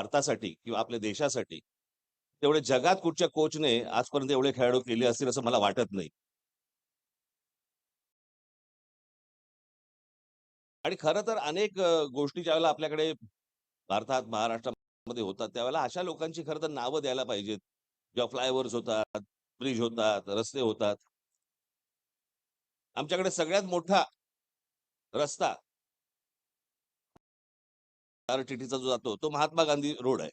भारतासाठी किंवा आपल्या देशासाठी तेवढे जगात कुठच्या कोचने आजपर्यंत एवढे खेळाडू केले असतील असं मला वाटत नाही. आणि खरं तर अनेक गोष्टी ज्यावेळेला आपल्याकडे भारतात महाराष्ट्रामध्ये होतात त्यावेळेला अशा लोकांची खरं तर नावं द्यायला पाहिजेत. जेव्हा फ्लायओव्हर्स होतात ब्रिज होतात रस्ते होतात. आमच्याकडे सगळ्यात मोठा रस्ता आरटीटीचा जो जातो तो महात्मा गांधी रोड आहे.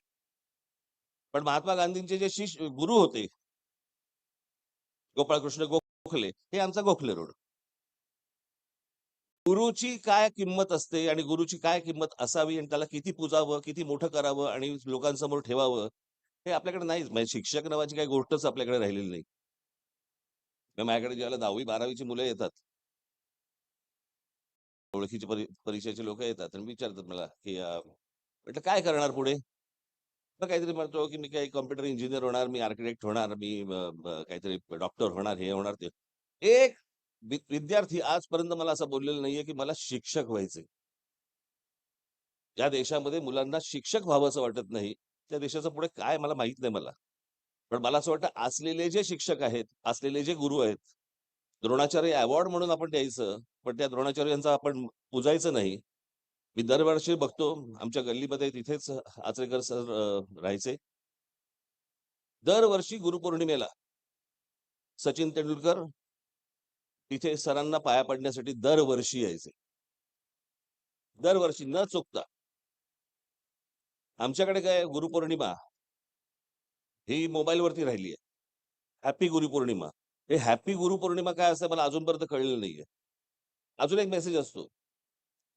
पण महात्मा गांधींचे जे शिष्य गुरु होते गोपाळकृष्ण गोखले हे आमचा गोखले रोड. गुरुची काय किंमत असते आणि गुरुची काय किंमत असावी आणि त्याला किती पुजावं किती मोठं करावं आणि लोकांसमोर ठेवावं हे आपल्याकडे नाहीच. म्हणजे शिक्षक नावाची काही गोष्टच आपल्याकडे राहिलेली नाही. माझ्याकडे ज्याला दहावी बारावीची मुलं येतात ओळखीचे परि परिचयाचे लोक येतात आणि विचारतात मला की म्हटलं काय करणार पुढे? मग काहीतरी म्हणतो की मी काही कॉम्प्युटर इंजिनियर होणार मी आर्किटेक्ट होणार मी काहीतरी डॉक्टर होणार हे होणार ते. एक विद्यार्थी आजपर्यंत मला असं बोललेलं नाहीये की मला शिक्षक व्हायचे ज्या देशामध्ये मुलांना शिक्षक व्हावं असं वाटत नाही त्या देशाचं पुढे काय मला माहीत नाही मला. पण मला असं वाटतं असलेले जे शिक्षक आहेत असलेले जे गुरु आहेत द्रोणाचार्य अवॉर्ड म्हणून आपण द्यायचं पण त्या द्रोणाचार्य यांचा आपण पुजायचं नाही. मी दरवर्षी बघतो आमच्या गल्लीमध्ये तिथेच आचरेकर सर राहायचे. दरवर्षी गुरुपौर्णिमेला सचिन तेंडुलकर तिथे सरांना पाया पडण्यासाठी दरवर्षी यायचे. दरवर्षी न चुकता आमच्याकडे काय गुरुपौर्णिमा ही मोबाईल वरती राहिली आहे हॅपी गुरुपौर्णिमा. हे हॅपी गुरुपौर्णिमा काय असतं मला अजूनपर्यंत कळलेलं नाहीये. अजून एक मेसेज असतो.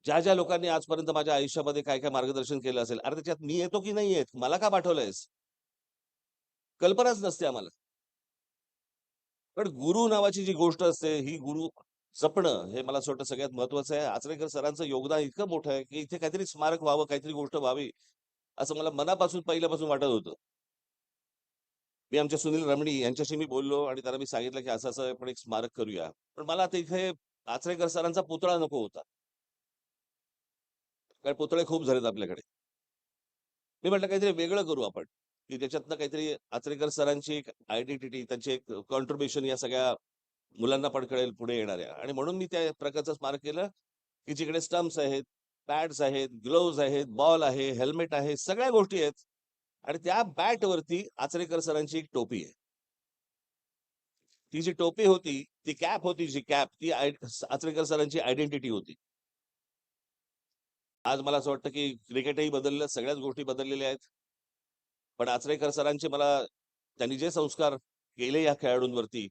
ज्या ज्या लोकांनी आजपर्यंत माझ्या आयुष्यामध्ये काय काय मार्गदर्शन केलं असेल अरे त्याच्यात मी येतो की नाही येत मला का पाठवलंयस? कल्पनाच नसते आम्हाला. पण गुरु नावाची जी गोष्ट असते ही गुरु जपणं हे मला असं वाटतं सगळ्यात महत्वाचं आहे. आचरेकर सरांचं योगदान इतकं मोठं आहे की इथे काहीतरी स्मारक व्हावं काहीतरी गोष्ट व्हावी असं मला मनापासून पहिल्यापासून वाटत होतं. मी आमच्या सुनील रमणी यांच्याशी मी बोललो आणि त्यांना मी सांगितलं की असं असं आपण एक स्मारक करूया. पण मला आता इथे आचरेकर सरांचा पुतळा नको होता. कारण पुतळे खूप झालेत आपल्याकडे. मी म्हटलं काहीतरी वेगळं करू आपण. की त्याच्यातनं काहीतरी आचरेकर सरांची एक आयडेंटिटी त्यांची एक कॉन्ट्रीब्युशन या सगळ्या मुलांना पण कळेल पुढे येणाऱ्या. आणि म्हणून मी त्या प्रकारचं स्मारक केलं की जिकडे स्टम्प्स आहेत पॅड्स आहेत ग्लोव्ज आहेत बॉल आहे हेल्मेट आहे सगळ्या गोष्टी आहेत. आणि त्या बॅट वरती आचरेकर सरांची एक टोपी आहे. ती जी टोपी होती ती कॅप होती जी कॅप ती आचरेकर सरांची आयडेंटिटी होती. आज मला असं वाटतं की क्रिकेटही बदललं सगळ्याच गोष्टी बदललेल्या आहेत. पण आचरेकर सरांचे मला त्यांनी जे संस्कार केले या खेळाडूंवरती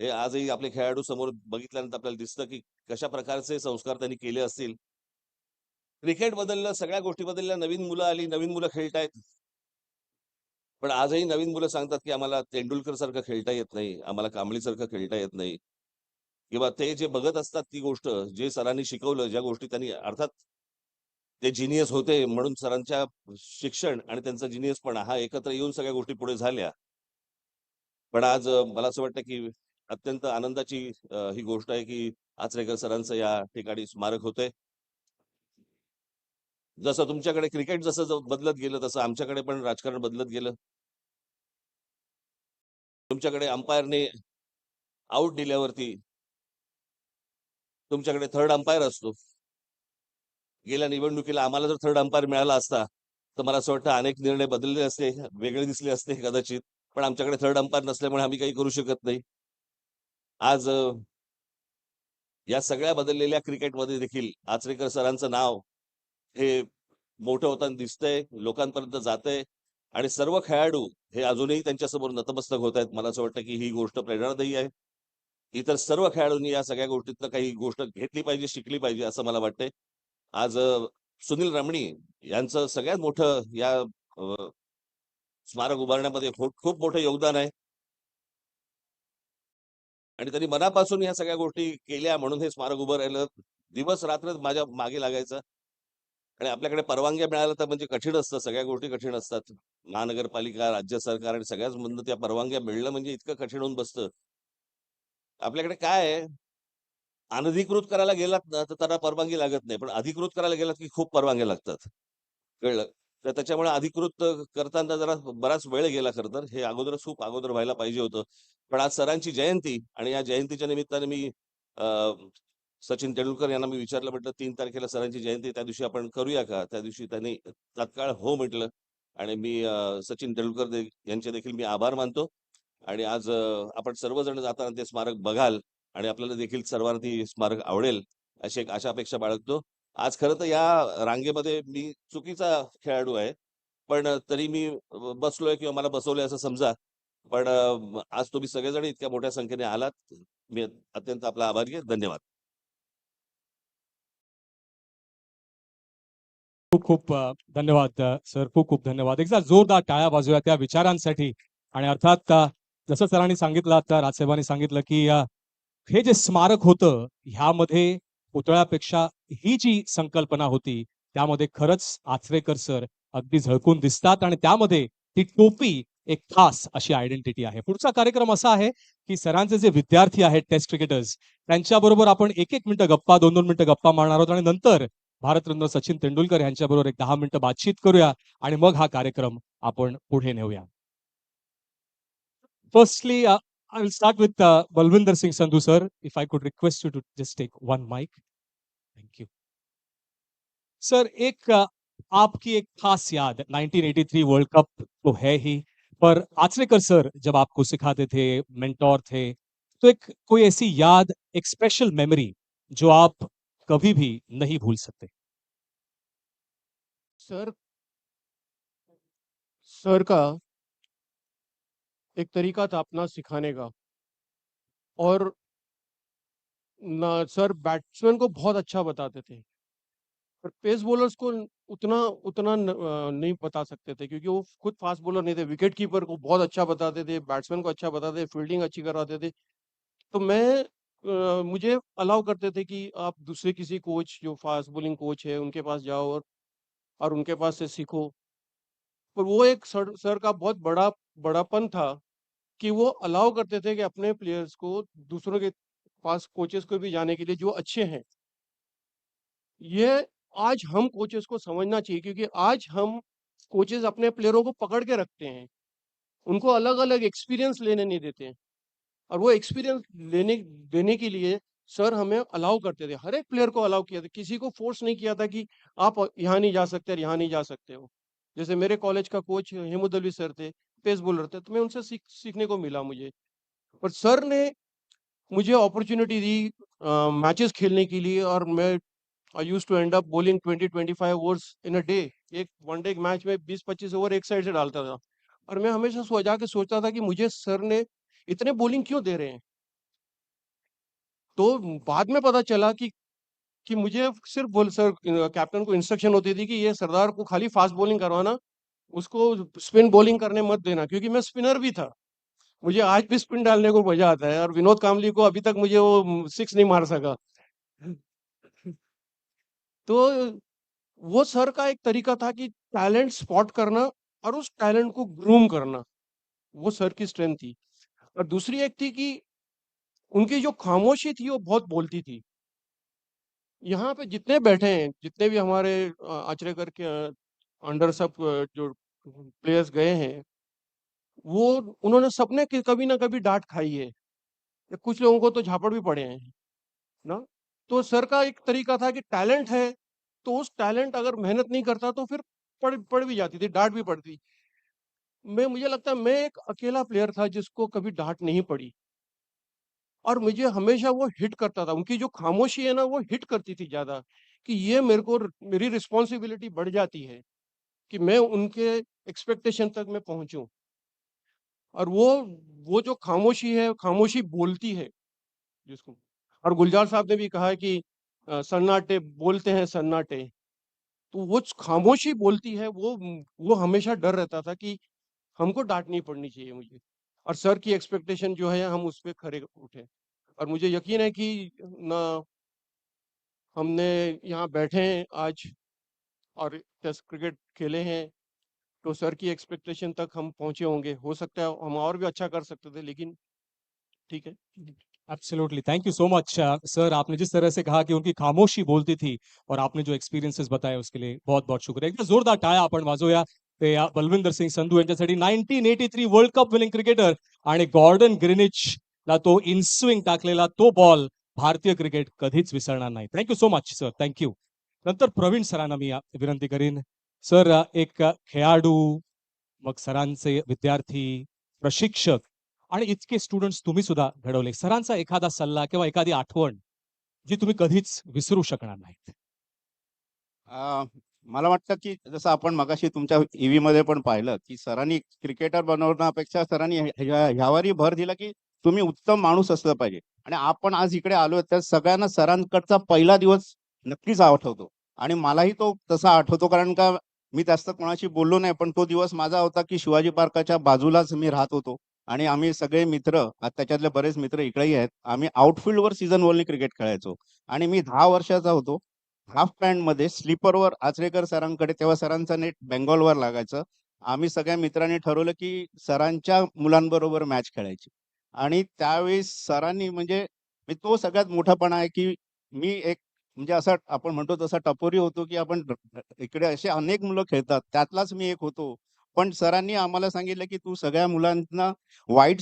हे आजही आपले खेळाडू समोर बघितल्यानंतर आपल्याला दिसतं की कशा प्रकारचे संस्कार त्यांनी केले असतील. क्रिकेट बदललं सगळ्या गोष्टी बदलल्या नवीन मुलं आली नवीन मुलं खेळतायत. पण आजही नवीन मुलं सांगतात की आम्हाला तेंडुलकर सारखं खेळता येत नाही आम्हाला कांबळीसारखं खेळता येत नाही. किंवा ते जे बघत असतात ती गोष्ट जे सरांनी शिकवलं ज्या गोष्टी त्यांनी अर्थात ते जिनियस होते म्हणून सरांच्या शिक्षण आणि त्यांचा जिनियसपणा हा एकत्र येऊन सगळ्या गोष्टी पुढे झाल्या. पण आज मला असं वाटतं की अत्यंत आनंदाची ही गोष्ट आहे की आचरेकर सरांचं या ठिकाणी स्मारक होतंय. जसं तुमच्याकडे क्रिकेट जसं बदलत गेलं तसं आमच्याकडे पण राजकारण बदलत गेलं. तुमच्याकडे अंपायरने आऊट दिल्यावरती तुमच्याकडे थर्ड अंपायर असतो. गेल्या निवडणुकीला आम्हाला जर थर्ड अंपायर मिळाला असता तर मला असं वाटतं अनेक निर्णय बदलले असते वेगळे दिसले असते कदाचित पण आमच्याकडे थर्ड अंपायर नसल्यामुळे आम्ही काही करू शकत नाही. आज या सगळ्या बदललेल्या क्रिकेटमध्ये देखील आचरेकर सरांचं नाव हे मोठं होताना दिसतंय लोकांपर्यंत जातंय. आणि सर्व खेळाडू हे अजूनही त्यांच्यासमोर नतमस्तक होत आहेत. मला असं वाटतं की ही गोष्ट प्रेरणादायी आहे. इतर सर्व खेळाडूंनी या सगळ्या गोष्टीतनं काही गोष्ट घेतली पाहिजे शिकली पाहिजे असं मला वाटतंय. आज सुनील रमणी यांचं सगळ्यात मोठं या स्मारक उभारण्यामध्ये खूप खूप मोठं योगदान आहे. आणि त्यांनी मनापासून ह्या सगळ्या गोष्टी केल्या म्हणून हे स्मारक उभं राहिलं दिवस रात्र माझ्या मागे लागायचं. आणि आपल्याकडे परवानग्या मिळाल्या तर म्हणजे कठीण असतं सगळ्या गोष्टी कठीण असतात. महानगरपालिका राज्य सरकार आणि सगळ्याच मधनं त्या परवानग्या मिळणं म्हणजे इतकं कठीण होऊन बसतं. आपल्याकडे काय आहे? अनधिकृत करायला गेलात ना तर त्यांना परवानगी लागत नाही. पण अधिकृत करायला गेलात की खूप परवानग्या लागतात. कळलं? तर त्याच्यामुळे अधिकृत करताना जरा बराच वेळ गेला खरं तर. हे अगोदरच खूप अगोदर व्हायला पाहिजे होतं. पण आज सरांची जयंती आणि या जयंतीच्या निमित्ताने मी सचिन तेंडुलकर यांना मी विचारलं म्हटलं तीन तारखेला सरांची जयंती त्या दिवशी आपण करूया का? त्या दिवशी त्यांनी तात्काळ हो म्हटलं आणि मी सचिन तेंडुलकर दे- यांचे देखील मी आभार मानतो आणि आज आपण सर्वजण जाताना ते स्मारक बघाल आणि आपल्याला देखील सर्वांना ती स्मारक आवडेल अशी एक आशा अपेक्षा बाळगतो. आज खरं तर या रांगेमध्ये मी चुकीचा खेळाडू आहे पण तरी मी बसलोय किंवा मला बसवलंय असं समजा पण आज तुम्ही सगळेजण इतक्या मोठ्या संख्येने आलात. मी अत्यंत आपला आभारी आहे. धन्यवाद. खूप खूप धन्यवाद सर. खूप खूप धन्यवाद. एकदा जोरदार टाळ्या बाजूया त्या विचारांसाठी. आणि अर्थात जसं सरांनी सांगितलं आता राजसाहेबांनी सांगितलं की हे जे स्मारक होतं ह्यामध्ये पुतळ्यापेक्षा ही जी संकल्पना होती त्यामध्ये खरंच आचरेकर सर अगदी झळकून दिसतात आणि त्यामध्ये ती टोपी एक खास अशी आयडेंटिटी आहे. पुढचा कार्यक्रम असा आहे की सरांचे जे विद्यार्थी आहेत टेस्ट क्रिकेटर्स त्यांच्याबरोबर आपण एक एक मिनिटं गप्पा दोन दोन मिनिटं गप्पा मारणार आहोत आणि नंतर भारतरत्न सचिन तेंडुलकर यांच्याबरोबर एक दहा मिनिटं बातचीत करूया आणि मग हा कार्यक्रम आपण पुढे नेऊया. Firstly I will start with Balwinder Singh Sandhu sir if I could request you to just take one mic thank you sir एक अ, आपकी एक खास याद 1983 वर्ल्ड कप तो है ही पर आचरेकर सर जब आपको सिखाते थे मेंटोर थे तो एक कोई ऐसी याद एक स्पेशल मेमोरी जो आप कभी भी नहीं भूल सकते। सर सर का एक तरीका था अपना सिखाने का। और ना, सर बैट्समैन को बहुत अच्छा बताते थे। पर पेस बॉलर्स को उतना उतना नहीं बता सकते थे क्योंकि वो खुद फास्ट बॉलर नहीं थे। विकेट कीपर को बहुत अच्छा बताते थे, बैट्समैन को अच्छा बताते थे, फील्डिंग अच्छी कराते थे। तो मैं मुझे अलाउ करते थे कि आप दूसरे किसी कोच, जो फास्ट बॉलिंग कोच है, उनके पास जाओ और और उनके पास से सीखो। पर वो एक सर सर का बहुत बड़ा, बड़ापन था कि वो अलाउ करते थे कि अपने प्लेयर्स को, दूसरों के पास कोचेस को भी जाने के लिए, जो अच्छे हैं। ये आज हम कोचेस को समझना चाहिए, क्योंकि आज हम कोचेस अपने प्लेयरों को पकड़ के रखते हैं। उनको अलग अलग एक्सपीरियंस लेने नहीं देते हैं। और वो एक्सपीरियंस लेने, देने के लिए सर हमें अलाउ करते थे। हर एक प्लेयर को अलाउ किया था। किसी को फोर्स नहीं किया था कि आप यहाँ नहीं जा सकते यहाँ नहीं जा सकते हो। जैसे मेरे कॉलेज का कोच हेमुदलवी सर थे पेस बॉलर थे तो मैं उनसे सीख, सीखने को मिला मुझे। और सर ने मुझे अपॉर्चुनिटी दी मैचेस खेलने के लिए और मैं I use to end up bowling 20 25 overs in a day एक वन डे मैच में 20 25 ओवर एक साइड से डालता था। और मैं हमेशा सो, जाके सोचता था कि मुझे सर ने इतने बॉलिंग क्यों दे रहे हैं? तो बाद में पता चला कि कि मुझे सिर्फ़ बोल, सर कैप्टन को इंस्ट्रक्शन होती थी कि ये सरदार को खाली फास्ट बॉलिंग करवाना, उसको स्पिन बॉलिंग करने मत देना, क्योंकि मैं स्पिनर भी था। मुझे आज भी स्पिन डालने को मज़ा आता है और विनोद कामली को अभी तक मुझे वो सिक्स नहीं मार सका। तो वो सर का एक तरीका था कि टैलेंट स्पॉट करना और उस टैलेंट को ग्रूम करना। वो सर की स्ट्रेंथ थी। और दूसरी एक थी कि उनकी जो खामोशी थी वो बहुत बोलती थी। यहाँ पे जितने बैठे हैं जितने भी हमारे अ, आचरेकर के अंडर सब जो प्लेयर्स गए हैं वो उन्होंने सबने कभी ना कभी डांट खाई है। कुछ लोगों को तो झापड़ भी पड़े हैं ना? तो सर का एक तरीका था कि टैलेंट है तो उस टैलेंट अगर मेहनत नहीं करता तो फिर पड़ पड़ भी जाती थी डांट भी पड़ती। मैं, मुझे लगता है मैं एक अकेला प्लेयर था जिसको कभी डांट नहीं पड़ी। और मुझे हमेशा वो हिट करता था, उनकी जो खामोशी है ना, वो हिट करती थी ज़्यादा कि ये मेरे को मेरी रिस्पॉन्सिबिलिटी बढ़ जाती है कि मैं उनके एक्सपेक्टेशन तक मैं पहुंचूं। और वो वो जो खामोशी है, खामोशी बोलती है जिसको, और गुलजार साहब ने भी कहा कि सन्नाटे बोलते हैं सन्नाटे। तो वो खामोशी बोलती है, वो वो हमेशा डर रहता था कि हमको डांट नहीं पड़नी चाहिए मुझे। और सर की एक्सपेक्टेशन जो है, हम उस पर खरे उठे। और मुझे यकीन है कि ना हमने यहाँ बैठे हैं आज और टेस्ट क्रिकेट खेले हैं तो सर की एक्सपेक्टेशन तक हम पहुँचे होंगे। हो सकता है हम और भी अच्छा कर सकते थे, लेकिन ठीक है। Absolutely thank you so much sir आपने जिस तरह से कहा कि उनकी खामोशी बोलती थी और आपने जो एक्सपिरियन्सेस बताए उसके लिए बहुत बहुत शुक्रिया एकदा जोरदार टाळ्या आपण वाजवूया ते बलविंदर सिंग संधू यांच्यासाठी nineteen eighty three world cup winning cricketer आणि गॉर्डन ग्रिनिच ला तो इनस्विंग टाकलेला तो बॉल भारतीय क्रिकेट कधीच विसरणार नाही. Thank you so much sir thank you नंतर प्रवीण सरांना मी विनंती करीन. सर एक खेळाडू मग सरांचे विद्यार्थी प्रशिक्षक आणि इतके स्टुडंट्स तुम्ही सुद्धा घडवले. सरांचा एखादा सल्ला किंवा एखादी आठवण जी तुम्ही कधीच विसरू शकणार नाहीत. मला वाटतं की जसं आपण मगाशी तुमच्या ईव्ही मध्ये पण पाहिलं की सरांनी क्रिकेटर बनवण्यापेक्षा सरांनी ह्या- ह्यावरही भर दिला की तुम्ही उत्तम माणूस असलं पाहिजे. आणि आपण आज इकडे आलोय तर सगळ्यांना सरांकडचा पहिला दिवस नक्कीच आठवतो. आणि मलाही तो तसा आठवतो कारण का मी जास्त कोणाशी बोललो नाही पण तो दिवस माझा होता की शिवाजी पार्काच्या बाजूलाच मी राहत होतो. आणि आम्ही सगळे मित्र त्याच्यातले बरेच मित्र इकडेही आहेत आम्ही आउटफील्डवर सीझन ओनली क्रिकेट खेळायचो. आणि मी दहा वर्षाचा होतो. हाफ पॅन्टमध्ये स्लीपरवर आचरेकर सरांकडे तेव्हा सरांचा नेट बेंगॉलवर लागायचं. आम्ही सगळ्या मित्रांनी ठरवलं की सरांच्या मुलांबरोबर मॅच खेळायची. आणि त्यावेळी सरांनी म्हणजे मी तो सगळ्यात मोठापणा आहे की मी एक म्हणजे असा आपण म्हणतो तसा टपोरी होतो की आपण इकडे असे अनेक मुलं खेळतात त्यातलाच मी एक होतो. पण सरांनी आम्हाला सांगितलं की तू सगळ्या मुलांना वाईट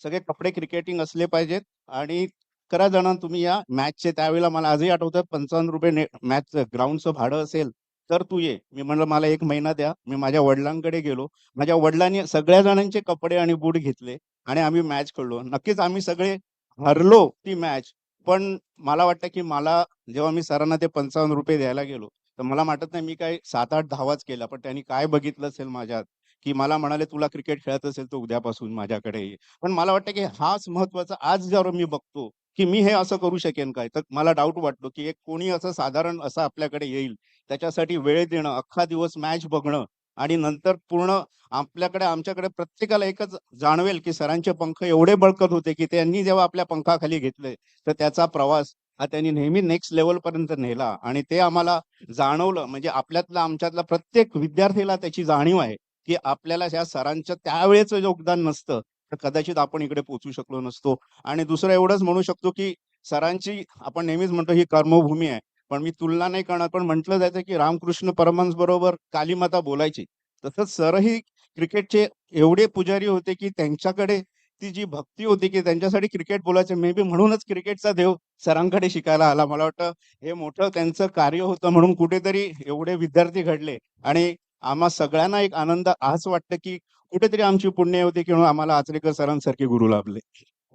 सगळे कपडे क्रिकेटिंग असले पाहिजेत आणि अकरा जण तुम्ही या मॅचचे त्यावेळेला मला आजही आठवतं पंचावन्न रुपये मॅच ग्राउंडचं भाडं असेल तर तू ये. मी म्हणलं मला एक महिना द्या. मी माझ्या वडिलांकडे गेलो. माझ्या वडिलांनी सगळ्या जणांचे कपडे आणि बूट घेतले आणि आम्ही मॅच खेळलो. नक्कीच आम्ही सगळे हरलो ती मॅच पण मला वाटतं की मला जेव्हा मी सरांना ते पंचावन्न रुपये द्यायला गेलो तर मला वाटत नाही मी काय सात आठ धावाच केला पण त्यांनी काय बघितलं असेल माझ्यात? की मला म्हणाले तुला क्रिकेट खेळत असेल तर उद्यापासून माझ्याकडे ये. पण मला वाटतं की हाच महत्त्वाचा आज जर मी बघतो की मी हे असं करू शकेन काय तर मला डाऊट वाटतो की एक कोणी असं साधारण असं आपल्याकडे येईल त्याच्यासाठी वेळ देणं अख्खा दिवस मॅच बघणं आणि नंतर पूर्ण आपल्याकडे आमच्याकडे प्रत्येकाला एकच जाणवेल की सरांचे पंख एवढे बळकट होते की त्यांनी जेव्हा आपल्या पंखाखाली घेतले तर त्याचा प्रवास हा त्यांनी नेहमी नेक्स्ट लेवल पर्यंत नेला आणि ते आम्हाला जाणवलं. म्हणजे आपल्यातला आमच्यातला प्रत्येक विद्यार्थीला त्याची जाणीव आहे. की आपल्याला ह्या सरांचं त्यावेळेचं योगदान नसतं. तर कदाचित आपण इकडे पोहोचू शकलो नसतो. आणि दुसरं एवढंच म्हणू शकतो की सरांची आपण नेहमीच म्हणतो ही कर्मभूमी आहे. पण मी तुलना नाही करणार. पण म्हटलं जायचं की रामकृष्ण परमहंस बरोबर कालीमाता बोलायची. तसंच सरही क्रिकेटचे एवढे पुजारी होते की त्यांच्याकडे ती जी भक्ती होती की त्यांच्यासाठी क्रिकेट बोलायचे. मे बी म्हणूनच क्रिकेटचा देव सरांकडे शिकायला आला. मला वाटतं हे मोठं त्यांचं कार्य होतं म्हणून कुठेतरी एवढे विद्यार्थी घडले. आणि आम्हा सगळ्यांना एक आनंद आज वाटतं की कुठेतरी आमची पुण्य होती किंवा आम्हाला आचरेकर सरांसारखे गुरु लाभले.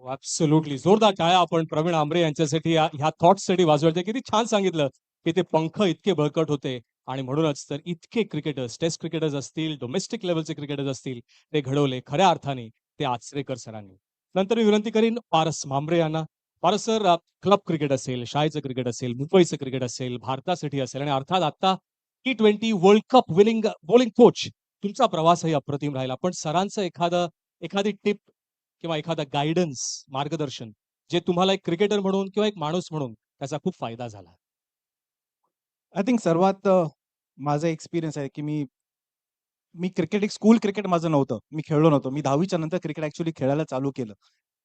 ऍब्सोल्युटली हो, जोरदार टाळ्या आपण प्रवीण आंबरे यांच्यासाठी ह्या थॉट्ससाठी वाजवायचे. किती छान सांगितलं की ते पंख इतके बळकट होते आणि म्हणूनच तर इतके क्रिकेटर्स टेस्ट क्रिकेटर्स असतील डोमेस्टिक लेवलचे क्रिकेटर्स असतील ते घडवले खऱ्या अर्थाने ते आचरेकर सरांनी. नंतर मी विनंती करीन पारस मांबरे यांना. पारस सर क्लब क्रिकेट असेल शाळेचं क्रिकेट असेल मुंबईचं क्रिकेट असेल भारतासाठी असेल आणि अर्थात आता T twenty world cup winning bowling coach तुमचा प्रवासही अप्रतिम राहिला. पण सरांचं एखादं एखादी टिप किंवा एखादा गायडन्स मार्गदर्शन जे तुम्हाला एक क्रिकेटर म्हणून किंवा एक माणूस म्हणून त्याचा खूप फायदा झाला. आय थिंक सर्वात माझा एक्सपिरियन्स आहे की मी मी क्रिकेट एक स्कूल क्रिकेट माझं नव्हतं. मी खेळलो नव्हतो. मी दहावीच्या नंतर क्रिकेट ऍक्च्युली खेळायला चालू केलं.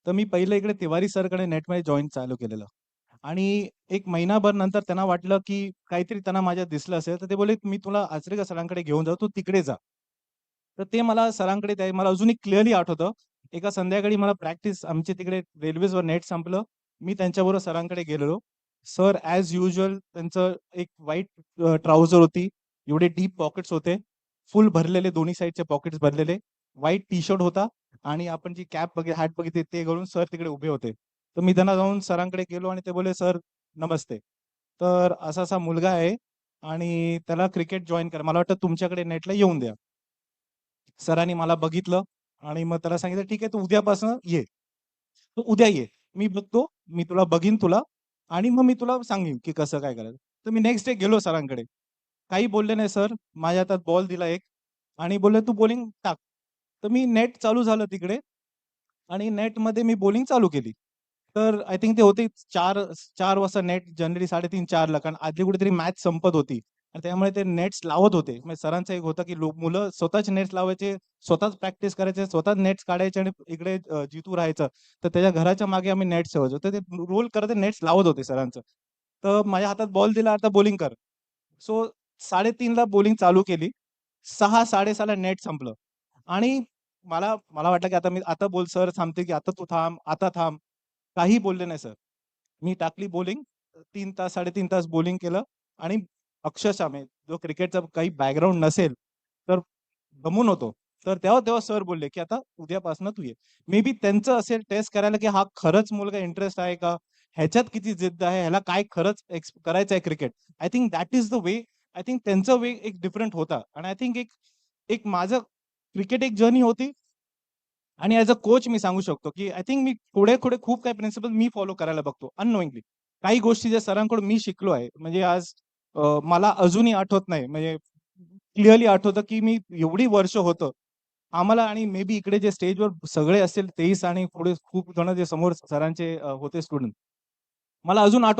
तर मी पहिलं इकडे तिवारी सरकडे नेटमध्ये जॉईन चालू केलेलं. आणि एक महिनाभर नंतर त्यांना वाटलं की काहीतरी त्यांना माझ्यात दिसलं असेल तर ते बोलले मी तुला आचरेकर सरांकडे घेऊन जाऊ तू तिकडे जा. तर ते मला सरांकडे त्या मला अजूनही क्लिअरली आठवतं. एका संध्याकाळी मला प्रॅक्टिस आमच्या तिकडे रेल्वेजवर नेट संपलं. मी त्यांच्याबरोबर सरांकडे गेलेलो. सर ॲज युजल त्यांचं एक व्हाईट ट्राउझर होती. एवढे डीप पॉकेट्स होते. फुल भरलेले दोन्ही साईडचे पॉकेट्स भरलेले. व्हाईट टी शर्ट होता. आणि आपण जी कॅप बघित हॅट बघितली ते घालून सर तिकडे उभे होते. तर मी त्यांना जाऊन सरांकडे गेलो आणि ते बोलले सर नमस्ते. तर असा असा मुलगा आहे आणि त्याला क्रिकेट जॉईन करा. मला वाटतं तुमच्याकडे नेटला येऊन द्या. सरांनी मला बघितलं आणि मग त्याला सांगितलं ठीक आहे तू उद्यापासून ये. तू उद्या ये. मी बघतो. मी तुला बघीन तुला आणि मग मी तुला सांगेन की कसं काय करायचं. तर मी नेक्स्ट डे गेलो सरांकडे. काही बोलले नाही सर माझ्या हातात बॉल दिला एक. आणि बोलले तू बॉलिंग टाक. तर मी नेट चालू झालं तिकडे आणि नेटमध्ये मी बॉलिंग चालू केली. तर आय थिंक ते होते चार चार वाजता नेट जनरली साडेतीन चारला कारण आधी कुठेतरी मॅच संपत होती. आणि त्यामुळे ते नेट्स लावत होते. म्हणजे सरांचं एक होतं की लोक मुलं स्वतःच नेट्स लावायचे स्वतःच प्रॅक्टिस करायचे स्वतःच नेट्स काढायचे आणि इकडे जितू राहायचं. तर त्याच्या घराच्या मागे आम्ही नेट्स ठेवायचो. तर ते रोल करत नेट्स लावत होते सरांचं. तर माझ्या हातात बॉल दिला आता बॉलिंग कर. सो साडेतीनला बॉलिंग चालू केली. सहा साडेसहाला नेट संपलं. आणि मला मला वाटलं की आता मी आता बोल सर थांबते की आता तू थांब आता थांब. काही बोलले नाही सर. मी टाकली बॉलिंग तीन तास साडेतीन तास बॉलिंग केलं आणि अक्षरशः जो क्रिकेटचा काही बॅकग्राऊंड नसेल तर गमून होतो. तर तेव्हा तेव्हा सर बोलले की आता उद्यापासून तू ये. मे बी त्यांचं असेल टेस्ट करायला की हा खरंच मुलगा इंटरेस्ट आहे का? ह्याच्यात किती जिद्द आहे? ह्याला काय खरंच एक्स करायचं आहे cricket I think that is the way I think त्यांचा वे एक डिफरंट होता. आणि आय थिंक एक एक माझं क्रिकेट एक जर्नी होती. आणि ऍज अ कोच मी सांगू शकतो की आय थिंक मी पुढे पुढे खूप काही प्रिन्सिपल मी फॉलो करायला बघतो अननोईंगली काही गोष्टी ज्या सरांकडून मी शिकलो आहे म्हणजे आज मला अजूनही आठवत नाही. म्हणजे क्लिअरली आठवतं की मी एवढी वर्ष होतं. आम्हाला आणि मे बी इकडे जे स्टेजवर सगळे असेल तेईस आणि पुढे खूप जण जे समोर सरांचे होते स्टुडंट मला अजून आठवत